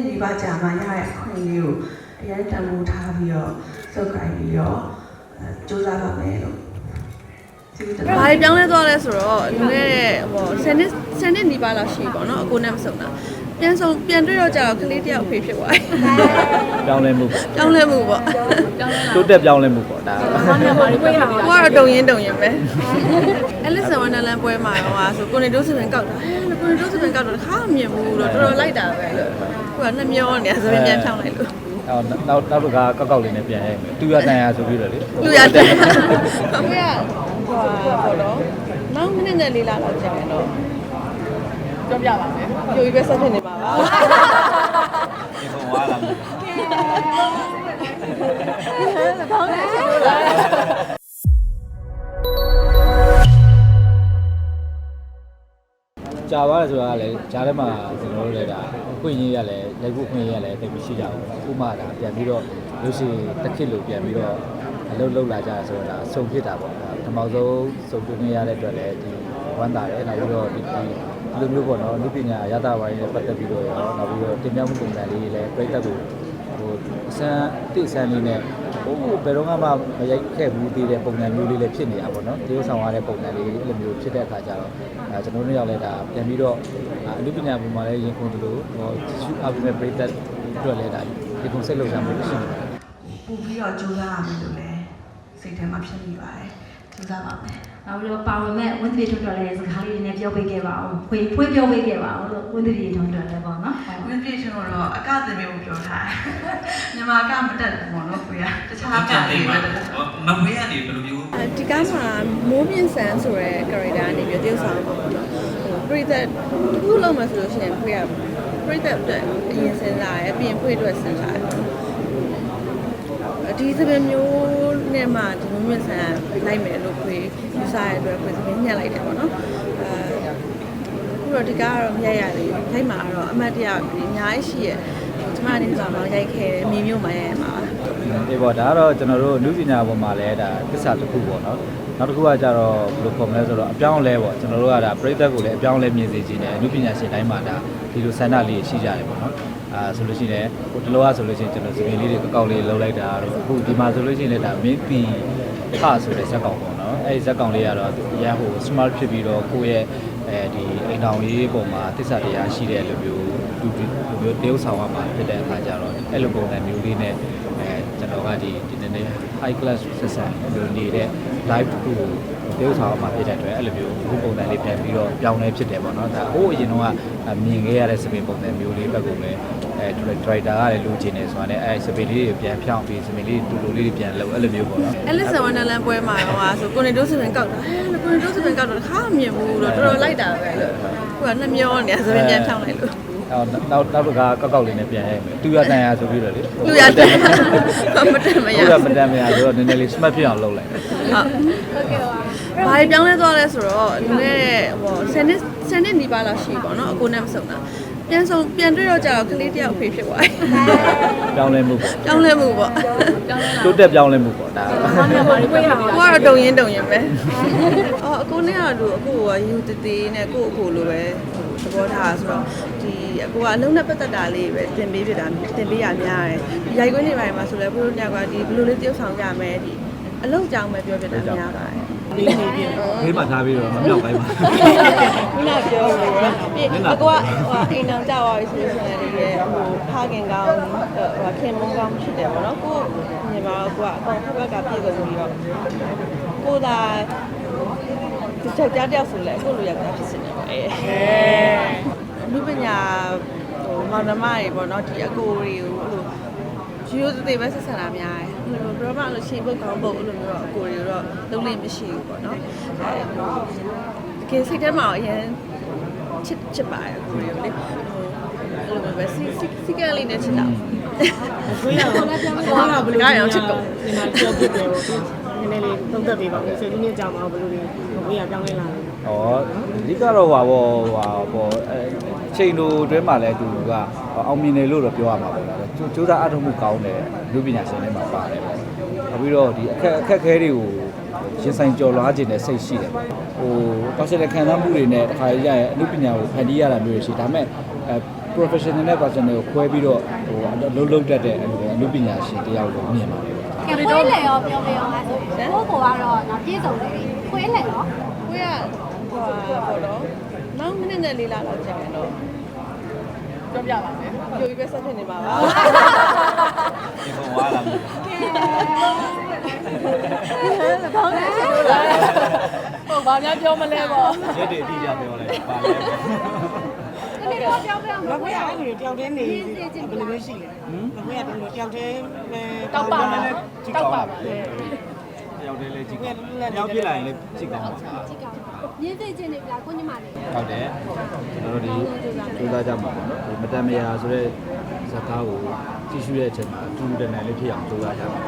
နှစ်နီးပါးကြာမှရတဲ့အခွင့်အရေးကိုအရင်တန်ဖိုးထားပြီးတော့စုပ်ကိုင်ပြီးတော့အဲစူးစမ်းပါမယ်လို့ကျေးဇူးတင်ပါဘာတွေပြောင်းလဲသွားလဲဆိုတော့လွန်ခဲ့တဲ့ဟို10နှစ်10နှစ်နီးပါးလောက်ရှိပေါ့နော်အကိုနဲ့မဆုံတာပြန်ဆုံပြန်တွေ့တော့ကြာတော့ကလေးတယောက်ဖေးဖြစ်သွားပြီပြောင်းလဲမှုပေါ့ပြောင်းလဲမှုပေါ့တိုးတက်ပြောင်းလဲမှုပေါ့ဒါဘာမှမပါဘူးကိုရပါကိုကတော့တုံရင်တုံရင်ပဲအဲလစ်ဆန်ဝန္ဒလန်ပွဲမှာတော့ဟာဆိုကိုနေတိုးစပင်ကောက်တာဟဲ့ကိုနေတိုးစပင်ကောက်တော့တစ်ခါမမြင်ဘူးတော့တော်တော်လိုက်တာပဲလို့ ကိုကနှစ်မျောနေဆိုရင်ပြန်ဖြောင်းလိုက်လို့အော်နောက်နောက်တစ်ခါကောက်ကောက်လေးနဲ့ပြန်ရိုက်မယ်တူရတန်ရဆိုပြီးတော့လေလူရတယ်ကိုကဟိုတော့နောက်မိနစ်နဲ့လေးလာတော့ကြာတယ်တော့ပြောပြပါမယ်ပြိုပြီးပဲဆက်ဖြစ်နေပါပါဒီပုံဝါလာမှုကြာသွားတယ်ဆိုတာကလည်းဂျားထဲမှာကျွန်တော်တို့လည်းဒါအ ခွင့်အရေးရလဲလက်ခုအခွင့်အရေးရလဲတိတ်မရှိကြဘူးဥပမာဒါပြန်ပြီးတော့လို့ရှိရင်တစ်ခေတ်လို့ပြန်ပြီးတော့အလုပ်လုပ်လာကြတာဆိုတော့ဒါစုံဖြစ်တာပေါ့ဒါပထမဆုံးစုံပြနေရတဲ့အတွက်လည်းဒီဝမ်းသာတယ်နောက်ပြီးတော့ဒီဒီလိုမျိုးပေါ့နော်လူပညာရတာဝိုင်းနဲ့ပတ်သက်ပြီးတော့ရောနောက်ပြီးတော့တင်ပြမှုပုံစံလေးလည်းပြိတ္တကိုဟိုအစမ်းတိဆန်းလေးနဲ့ ဟိုဘယ်တော့မှမရိုက်ခဲ့ဘူးသေးတဲ့ပုံစံမျိုးလေးလည်းဖြစ်နေတာပေါ့နော်ဒီဥဆောင်ရတဲ့ပုံစံလေးအဲ့လိုမျိုးဖြစ်တဲ့အခါကျတော့အဲကျွန်တော်တို့ရောက်လဲဒါပြန်ပြီးတော့အလူပညာပုံမှာလည်းရင်ခုန်သလိုဟိုရှုအပ်ပြီးမဲ့ပြိတ္တအတွက်လည်းဒါဒီကုံစိတ်လောက်ရမှုရှိနေတယ်ပို့ပြီးတော့ကြိုးစားရမယ်လို့လည်းစိတ်ထဲမှာဖြစ်နေပါတယ် ကြိုးစားပါမယ်နောက်ပြီးတော့ပါဝင်မဲ့ဝန်သီထွန်းတော်လည်းစကားလေးတွေနဲ့ပြောပေးခဲ့ပါအောင်ဖွေးဖွေးပြောပေးခဲ့ပါအောင်လို့ဝန်သီထွန်းတော်လည်းပေါ့နော်ဝင်းပြည့်ရှင်တော့အကသင်မျိုးပြောထားတယ်မြန်မာကမတက်ဘူးပေါ့နော်ကိုရတခြားကလေးပဲတက်တယ်မမွေးကနေဘယ်လိုမျိုးဒီကားမှာမိုးမြင့်ဆန်းဆိုတဲ့ character အနေနဲ့တရုပ်ဆောင်ပါတော့ဟိုပရိသတ်တစ်ခုလုံးမှာဆိုလို့ရှိရင်ဖွေးရပရိသတ်အတွက်အရင်စဉ်းစားရပြီးရင်ဖွေးအတွက်စဉ်းစားရ ဒီစပယ်မျိုးနဲ့မှဒီမိုးမြင့်ဆန်းလိုက်မယ်လို့ဖွေးယူဆရတဲ့အတွက်ဖွေးစပယ်ညှက်လိုက်တယ်ပေါ့နော်အဲခုတော့ဒီကားကတော့မရိုက်ရသေးဘူးခိုက်မှာတော့အမတ်တရအများကြီးရှိရဲ့ကျမအနေနဲ့တော့ရိုက်ခဲ့တယ်မြေမြို့မှာရိုက်ရမှာပါအေးပေါ့ဒါကတော့ကျွန်တော်တို့လူပညာပေါ်မှာလည်းဒါသစ္စာတစ်ခုပေါ့နော် နောက်တစ်ခုကကြတော့ဘယ်လိုခေါ်မလဲဆိုတော့အပြောင်းအလဲပေါ့ကျွန်တော်တို့ကဒါပြိသက်ကိုလည်းအပြောင်းအလဲမြင်စေခြင်းနဲ့လူပညာရှင်တိုင်းမှာဒါဒီလိုဆန္ဒလေးရှိကြတယ်ပေါ့နော်အာဆိုလို့ရှိရင်ဟိုတလောကဆိုလို့ရှိရင်ကျွန်တော်စပင်လေးတွေကောက်လေးလှုပ်လိုက်တာတော့အခုဒီမှာဆိုလို့ရှိရင်လည်းဒါမင်းပီခဆိုတဲ့ဇက်ကောင်ပေါ့နော်အဲဒီဇက်ကောင်လေးကတော့ရန်ဟို smart ဖြစ်ပြီးတော့ကိုယ့်ရဲ့အဲဒီအိမ်တော်ရေးပုံမှာသစ္စာတရားရှိတဲ့လူမျိုးလူမျိုးတရုပ်ဆောင်ရမှာဖြစ်တဲ့အခါကျတော့အဲ့လိုပုံစံမျိုးလေးနဲ့အဲကျွန် တော်ကဒီဒီနည်းနည်း high class ဆက်ဆံလို့နေတဲ့ live တစ်ခုကိုတရုပ်ဆောင်ရမှာဖြစ်တဲ့အတွက်အဲ့လိုမျိုးအခုပုံစံလေးပြန်ပြီးတော့ပြောင်းလဲဖြစ်တယ်ပေါ့နော်ဒါဟိုးအရင်တော့ကမြင်ခဲ့ရတဲ့စပင်ပုံစံမျိုးလေးဘက်ကိုပဲအဲ director ကလည်းလိုချင်နေဆိုတာနဲ့အဲစပင်လေးတွေပြန်ဖြောင်းပြီးစပင်လေးတူတူလေးတွေပြန်လုပ်အဲ့လိုမျိုးပေါ့နော်အဲလစ်ဆန်ဝန္ဒလန်ပွဲမှာတော့ဟာဆိုကိုနေတိုးစပင်ကောက်တာဟဲ့ကိုနေတိုးစပင်ကောက်တော့တစ်ခါမမြင်ဘူးတော့တော်တော်လိုက်တာပဲလို့ကိုကနှစ်မျောနေဆိုရင်ပြန်ဖြောင်းလိုက်လို့ အော်နောက်နောက်တစ်ခါကောက်ကောက်လေးနဲ့ပြန်ရိုက်မယ်တူရတန်ရဆိုပြီးတော့လေလူရတယ်မတတ်မရတူရမတန်မရဆိုတော့နည်းနည်းလေး smart ဖြစ်အောင်လုပ်လိုက်တယ်ဟုတ်ဘာပြောင်းလဲသွားလဲဆိုတော့လွန်ခဲ့တဲ့ဟို10နှစ်10နှစ်နီးပါးလောက်ရှိပေါ့နော်အကိုနဲ့မဆုံတာပြန်ဆုံပြန်တွေ့တော့ကြာတော့ကလေးတယောက်ဖေးဖြစ်သွားပြီပြောင်းလဲမှုပေါ့ပြောင်းလဲမှုပေါ့တိုးတက်ပြောင်းလဲမှုပေါ့ဒါဘာမှမပါဘူးကိုရပါကိုကတော့တုံရင်တုံရင်ပဲအော်အကိုနဲ့ကလူအကိုကယူတသေးနဲ့ကိုအကိုလိုပဲ သဘောထားဆိုတော့ဒီအကိုကအလုံးနဲ့ပတ်သက်တာလေးပဲတင်ပေးပြတာတင်ပေးရများတယ်ရိုက်ခွင်းနေပိုင်းမှာဆိုလဲဘုရားညကဒီဘယ်လိုလေးတယောက်ဆောင်ကြမယ်ဒီအလုံးကြောင်ပဲပြောပြတာများပါတယ်ဒီနေပြင်ဖေးမှထားပြီးတော့မမြောက်ပိုင်းပါခုနပြောလို့ပြအကိုကဟိုအိမ်အောင်ကြောက်ရဆိုဆိုရင်လည်းဟိုဖခင်ကောင်းဟိုခင်မုန်းကောင်းဖြစ်တယ်ပေါ့နော်ကိုညီမကကိုကအကောင်ဖက်ကပြည့်စုံပြီးတော့ကိုသာ ဒီချက်ကြားတယောက်ဆိုလဲအခုလိုရောက်တာဖြစ်နေပါရဲ့လူပညာဟိုမောင်နှမတွေပေါ့နော်ဒီအကိုတွေကိုဟိုရိုးသေးပဲဆက်ဆံတာများတယ်။ဘယ်လိုဘယ်တော့မှလို့ရှင်ပုတ်ကောင်းပုတ်အဲ့လိုမျိုးတော့အကိုတွေတော့လုံးလေးမရှိဘူးပေါ့နော်။အဲတကယ်စိတ်ထဲမှာအရင်ချစ်ချစ်ပါတယ်အကိုတွေကိုလေ။ဟိုအဲ့လိုမျိုးပဲစီစီစီကလေးနဲ့ချစ်တာ။ကိုရပါဘာကဘယ်လိုဒီမှာပြောပြတယ်နည်းနည်းလေးသုံးသက်ပေးပါဦးဆယ်နှစ်ကြာမှာဘယ်လိုလဲ ကိုရပြောင်းလဲလာတယ်။ဩအဓိကတော့ဟွာပေါ့ဟွာပေါ့အဲချိန်တို့အတွင်းမှာလည်းသူကအောင်မြင်တယ်လို့တော့ပြောရမှာပေါ့လား။စူးစမ်းအထောက်မှုကောင်းတယ်လူပညာရှင်တွေမှာပါတယ်ပေါ့။နောက်ပြီးတော့ဒီအခက်အခက်ခဲတွေကိုရင်ဆိုင်ကြော်လွှားခြင်းနဲ့စိတ်ရှိတယ်။ဟိုတောက်ချက်တဲ့ခံစားမှုတွေနဲ့တခါရရရင်အမှုပညာကိုဖန်တီးရတာမျိုးရှိဒါပေမဲ့အဲ professional နဲ့ personal ကိုခွဲပြီးတော့ဟိုအလုပ်လုပ်တတ်တဲ့အဲ့လိုအမှုပညာရှင်တယောက်ကိုမြင်ပါတယ် ကဲခွေးလေရောပြောပြအောင်အဲ့ဆိုကိုကိုကတော့တော့ပြည့်စုံတယ်ခွေးလေရောကိုရဟိုပေါ့တော့နောက်မိနစ်နဲ့လေးလာလောက်ကြာရင်တော့ပြောပြပါမယ်ပြိုပြီးပဲဆက်ဖြစ်နေပါပါဒီပုံဝါလာမျိုးကောင်းတယ်ဆိုလားဟုတ်ဘာများပြောမလဲပေါ့ရက်တွေအတိအကျပြောလိုက်ပါလဲ ဒီလိုပြောပြအောင်မကွေးအဲ့လိုတယောက်တည်းနေဘယ်လိုလဲရှိလဲမကွေးကဘယ်လိုတယောက်တည်းတောက်ပါတောက်ပါပါလေတယောက်တည်းလေးကြည့်ကောင်းတယောက်ပြစ်လိုက်ရင်လည်းကြည့်ကောင်းပါကြည့်ကောင်းမြင်းသိချင်းနေပြီလားကိုညီမလေးဟုတ်တယ်ကျွန်တော်တို့ဒီကြိုးစားကြမှာပေါ့နော်ဒီမတန်မရာဆိုတဲ့ဇာတ်ကားကိုကြည့်ရှုတဲ့အချိန်မှာအတူတူတန်တန်လေးဖြစ်အောင်ကြိုးစားကြပါ